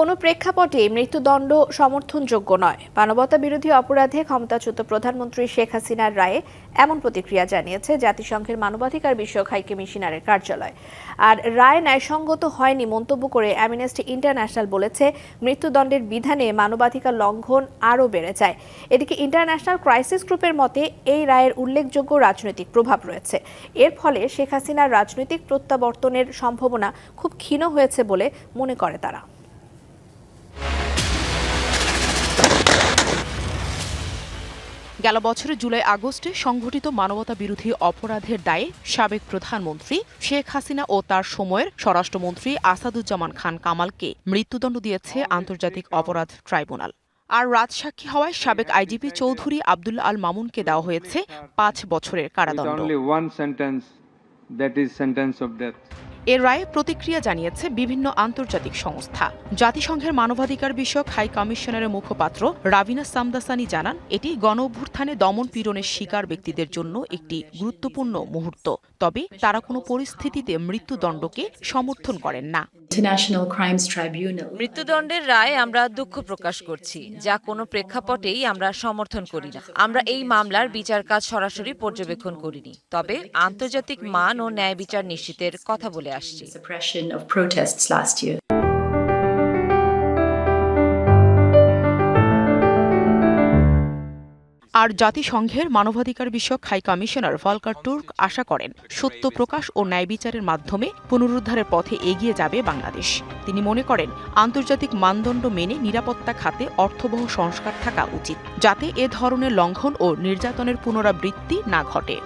কোনো প্রেক্ষাপটে মৃত্যুদণ্ড সমর্থনযোগ্য নয়। মানবতা বিরোধী অপরাধে ক্ষমতাচ্যুত প্রধানমন্ত্রী শেখ হাসিনার রায়ে এমন প্রতিক্রিয়া জানিয়েছে জাতিসংঘের মানবাধিকার বিষয়ক হাই কমিশনারের কার্যালয়। আর রায় ন্যায়সঙ্গত হয়নি মন্তব্য করে অ্যামনেস্টি ইন্টারন্যাশনাল বলেছে, মৃত্যুদণ্ডের বিধানে মানবাধিকার লঙ্ঘন আরও বেড়ে যায়। এদিকে ইন্টারন্যাশনাল ক্রাইসিস গ্রুপের মতে, এই রায়ের উল্লেখযোগ্য রাজনৈতিক প্রভাব রয়েছে। এর ফলে শেখ হাসিনার রাজনৈতিক প্রত্যাবর্তনের সম্ভাবনা খুব ক্ষীণ হয়েছে বলে মনে করে তারা। গেল বছরের জুলাই আগস্টে সংঘটিত মানবতা বিরোধী অপরাধের দায়ে সাবেক প্রধানমন্ত্রী শেখ হাসিনা ও তার সময়ের স্বরাষ্ট্রমন্ত্রী আসাদুজ্জামান খান কামালকে মৃত্যুদণ্ড দিয়েছে আন্তর্জাতিক অপরাধ ট্রাইব্যুনাল। আর রাজসাক্ষী হওয়ায় সাবেক আইজিপি চৌধুরী আবদুল্লা আল মামুনকে দেওয়া হয়েছে পাঁচ বছরের কারাদণ্ড। এর রায়ে প্রতিক্রিয়া জানিয়েছে বিভিন্ন আন্তর্জাতিক সংস্থা। জাতিসংঘের মানবাধিকার বিষয়ক হাই কমিশনারের মুখপাত্র রাবিনা সামদাসানি জানান, এটি গণ অভ্যুত্থানে দমন পীড়নের শিকার ব্যক্তিদের জন্য একটি গুরুত্বপূর্ণ মুহূর্ত। তবে তারা কোনো পরিস্থিতিতে মৃত্যুদণ্ডকে সমর্থন করেন না। International Crimes Tribunal. মৃত্যুদণ্ডের রায় আমরা দুঃখ প্রকাশ করছি যা কোনো প্রেক্ষাপটেই আমরা সমর্থন করি না। আমরা এই মামলার বিচার কাজ সরাসরি পর্যবেক্ষণ করিনি তবে আন্তর্জাতিক মান ও ন্যায় বিচার নিশ্চিতের কথা বলে আসছি। আর জাতিসংঘের মানবাধিকার বিষয়ক হাই কমিশনার ভলকার তুর্ক আশা করেন, সত্য প্রকাশ ও ন্যায় বিচারের মাধ্যমে পুনরুদ্ধারের পথে এগিয়ে যাবে বাংলাদেশ। তিনি মনে করেন, আন্তর্জাতিক মানদণ্ড মেনে নিরাপত্তা খাতে অর্থবহ সংস্কার থাকা উচিত, যাতে এ ধরনের লঙ্ঘন ও নির্যাতনের পুনরাবৃত্তি না ঘটে।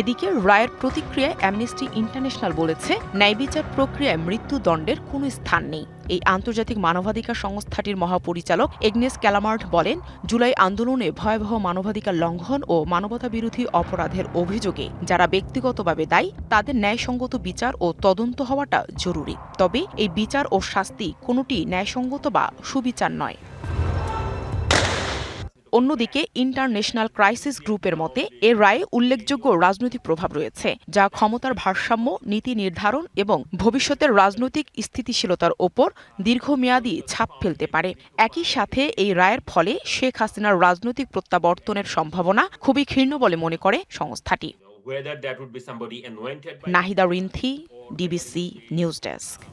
এদিকে রায়ের প্রতিক্রিয়ায় অ্যামনেস্টি ইন্টারন্যাশনাল বলেছে, ন্যায় বিচার প্রক্রিয়ায় মৃত্যুদণ্ডের কোনো স্থান নেই। এই আন্তর্জাতিক মানবাধিকার সংস্থাটির মহাপরিচালক এগনেস ক্যালামার্ট বলেন, জুলাই আন্দোলনে ভয়াবহ মানবাধিকার লঙ্ঘন ও মানবতা বিরোধী অপরাধের অভিযোগে যারা ব্যক্তিগতভাবে দায়ী, তাদের ন্যায়সঙ্গত বিচার ও তদন্ত হওয়াটা জরুরি। তবে এই বিচার ও শাস্তি কোনোটি ন্যায়সঙ্গত বা সুবিচার নয়। অন্যদিকে ইন্টারন্যাশনাল ক্রাইসিস গ্রুপের মতে এর রায়ে উল্লেখযোগ্য রাজনৈতিক প্রভাব রয়েছে যা ক্ষমতার ভারসাম্য নীতি নির্ধারণ এবং ভবিষ্যতের রাজনৈতিক স্থিতিশীলতার ওপর দীর্ঘমেয়াদী ছাপ ফেলতে পারে। একই সাথে এই রায়ের ফলে শেখ হাসিনার রাজনৈতিক প্রত্যাবর্তনের সম্ভাবনা খুবই ক্ষীণ বলে মনে করে সংস্থাটি। Nahida Rinthi DBC news desk.